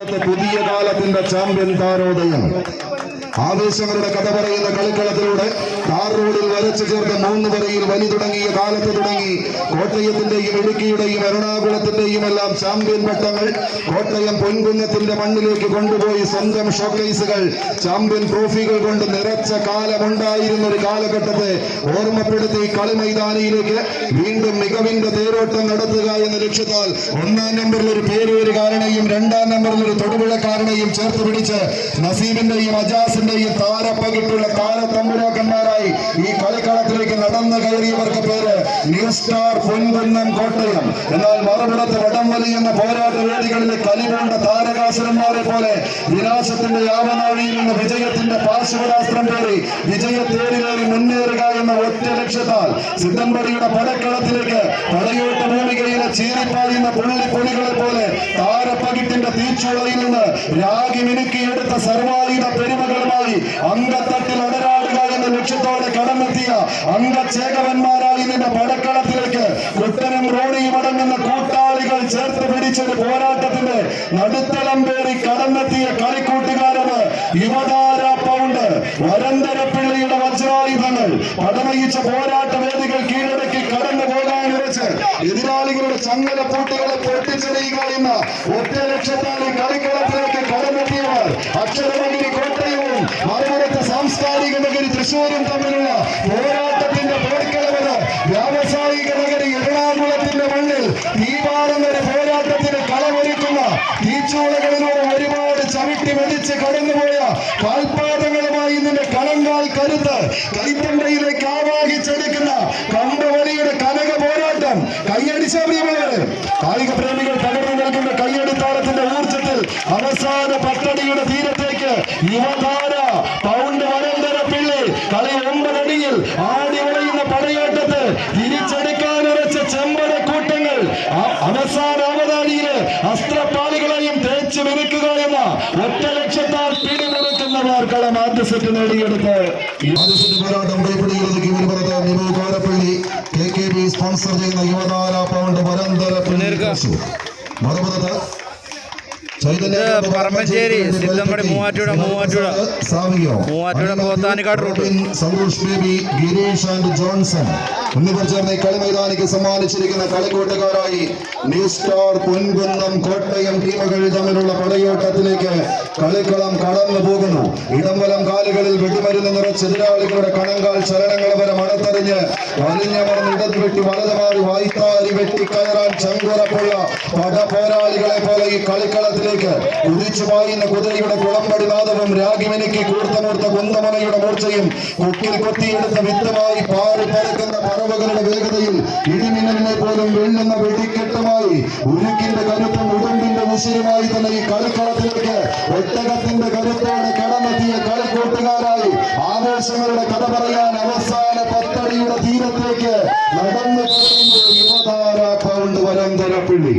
പുതിയ കാലത്തിന്റെ ചാമ്പ്യൻ താരോദയം. ആവേശങ്ങളുടെ കഥ പറയുന്ന കളിക്കളത്തിലൂടെ താർ റോഡിൽ വരച്ചു ചേർത്ത മൂന്ന് വരയിൽ വലി തുടങ്ങിയ കാലത്ത് തുടങ്ങി. കോട്ടയത്തിന്റെയും ഇടുക്കിയുടെയും എറണാകുളത്തിന്റെയും എല്ലാം ചാമ്പ്യൻ പട്ടങ്ങൾ കോട്ടയം പൊൻകുന്നത്തിന്റെ മണ്ണിലേക്ക് കൊണ്ടുപോയി സ്വന്തം ഷോക്കേസുകൾ. ചാമ്പ്യൻ ട്രോഫികൾ കൊണ്ട് നിറച്ച കാലമുണ്ടായിരുന്ന ഒരു കാലഘട്ടത്തെ ഓർമ്മപ്പെടുത്തി കളിമൈതാനിയിലേക്ക് വീണ്ടും മികവിന്റെ തേരോട്ടം നടത്തുക എന്ന ലക്ഷ്യത്താൽ ഒന്നാം നമ്പറിൽ ഒരു പേരൂരുകാരനെയും രണ്ടാം നമ്പറിൽ ഒരു തൊടുപുഴക്കാരനെയും ചേർത്ത് പിടിച്ച് നസീബിന്റെയും അജാസിന്റെയും താരപ്പകിട്ടുള്ള താരത്തമ്പുരാക്കന്മാരായി ഈ കളിക്കളത്തിലേക്ക് നടന്നു കയറിയവർക്ക് പേര് ന്യൂ സ്റ്റാർ പൊൻകുന്നം കോട്ടയം. എന്നാൽ മറുപടത്ത് വടം വലിയുന്ന പോരാട്ട വേദികളിലെ കലികളുടെ താരകാസുരന്മാരെ പോലെ വിനാശത്തിന്റെ യാവനാഴിയിൽ നിന്ന് വിജയത്തിന്റെ പാർശ്വരാസ്ത്രം പേറി വിജയത്തേരിലേറി മുന്നേറുക എന്ന ഒറ്റ ലക്ഷ്യത്താൽ സിദ്ധമ്പടിയുടെ പടക്കളത്തിലേക്ക് പടയോട്ട ഭൂമികയിലെ ചീരിപ്പാടിയുന്ന പുള്ളിപ്പൊലികളെ പോലെ താരപ്പകിട്ടിന്റെ തീച്ചുളയിൽ നിന്ന് രാഗി മിനുക്കിയെടുത്ത സർവായുധ പെരുമകളുമായി അങ്കത്തട്ടിൽ അടരാടുക കടന്നെത്തിയ ഇതിന്റെ നിന്ന പടക്കളത്തിലേക്ക് കുട്ടനും റോണിയും അടങ്ങുന്ന കൂട്ടാളികൾ ചേർത്ത് പിടിച്ചൊരു പോരാട്ടത്തിന്റെ നടുത്തളം പേറി കടന്നെത്തിയ കളിക്കൂട്ടുകാരന് യുവതാര പൗണ്ട് വരന്തരപ്പിള്ളിയുടെ വജ്രായുധങ്ങൾ. പടമയിച്ച പോരാട്ട വേദികൾ കീഴടക്കി കടന്നു പോകാൻ ഉറച്ച് എതിരാളികളുടെ ചങ്ങല പൂട്ടുകളെ പൊട്ടിച്ചെറിയുക എന്ന ഒറ്റ ലക്ഷ്യത്താൽ ഈ കളിക്കളത്തിലേക്ക് കടന്നെത്തിയവർ അക്ഷരമഗിരി കോട്ടയവും മറുപടത്തെ സാംസ്കാരിക നഗരി തൃശൂരും തമ്മിലുള്ള തീച്ചൂളകളിലൂടെ ഒരുപാട് ചവിട്ടി മെതിച്ച് കടന്നുപോയ കാൽപാദങ്ങളുമായി നിന്റെ കളങ്കാൽ കരുത്ത് കൈത്തണ്ടയിലേക്ക് ആവാഹിച്ചെടുക്കുന്ന കമ്പവലിയുടെ കനക പോരാട്ടം. കൈയടിച്ച പ്രിയമുള്ളവര് കായിക പ്രേമികൾ പകർന്നു നൽകുന്ന കൈയടിത്താളത്തിന്റെ ഊർജത്തിൽ അവസാന പട്ടടിയുടെ തീരത്തേക്ക് യുവതാര പൗണ്ട് വരന്തര പിള്ളി കളി ഒമ്പതടിയിൽ ആടി പിടിമുറുക്കുന്നവർ കളം ആദ്യ സെറ്റ് നേടിയെടുത്ത്. ഈ ആദ്യ സെറ്റ് പോരാട്ടം കൈപിടിക്കുന്നത് ഇരുപുറത്ത് Nimu Karappally. K K B sponsor ചെയ്യുന്ന യുവതാര പൗണ്ട് വരന്തര ചൈതന്യ ഇത് Parambanchery, Sidhampadi, Muvattupuzha, Muvattupuzha. Muvattupuzha Pothanikkad route. Santhosh Baby Girish and Johnson എന്നിവർ ചേർന്ന് കളി മൈതാനിക്ക് സമ്മാനിച്ചിരിക്കുന്ന കളിക്കൂട്ടുകാരായി ന്യൂ സ്റ്റാർ പൊൻകുന്നം കോട്ടയം ടീമുകൾ തമ്മിലുള്ള പടയോട്ടത്തിലേക്ക് കളിക്കളം കടന്നു പോകുന്നു ഇടംവലം കാലുകളിൽ വെടിമരുന്ന് നിറച്ച് എതിരാളികളുടെ കണങ്കാൽ ചലനങ്ങൾ വരെ മണത്തറിഞ്ഞ് വലിഞ്ഞമർന്ന് ഇടത് വെട്ടി വലത് മാറി വായ്ത്താരി വെട്ടി കയറാൻ ചങ്കുറപ്പുള്ള പട പോരാളികളെ പോലെ ഈ കളിക്കളത്തിലേക്ക് മുകളിലേക്ക്. ഉദിച്ചുപായുന്ന കുതിരയുടെ കുളമ്പടി നാദവും രാഗിമിനിക്ക് കൂർത്തമൂർത്ത കുന്തമലയുടെ മൂർച്ചയും കൊക്കിൽ കൊത്തിയെടുത്ത വിത്തമായി പാറി പരക്കുന്ന പറവകളുടെ വേഗതയും ഇടിമിന്നലിനെ പോലും വെള്ളുന്ന വെടിക്കെട്ടുമായി ഉരുക്കിന്റെ കരുത്തും ഉടുമ്പിന്റെ ഉശിരുമായി തന്നെ ഈ കളിക്കളത്തിലേക്ക് ഒട്ടകത്തിന്റെ കരുത്തോടെ കടന്നെത്തിയ കളിക്കൂട്ടുകാരായി ആഘോഷങ്ങളുടെ കഥ പറയാൻ അവസാന പത്തടിയുടെ തീരത്തേക്ക് നടന്നു യുവതാര പൗണ്ട് വരം തരപ്പിള്ളി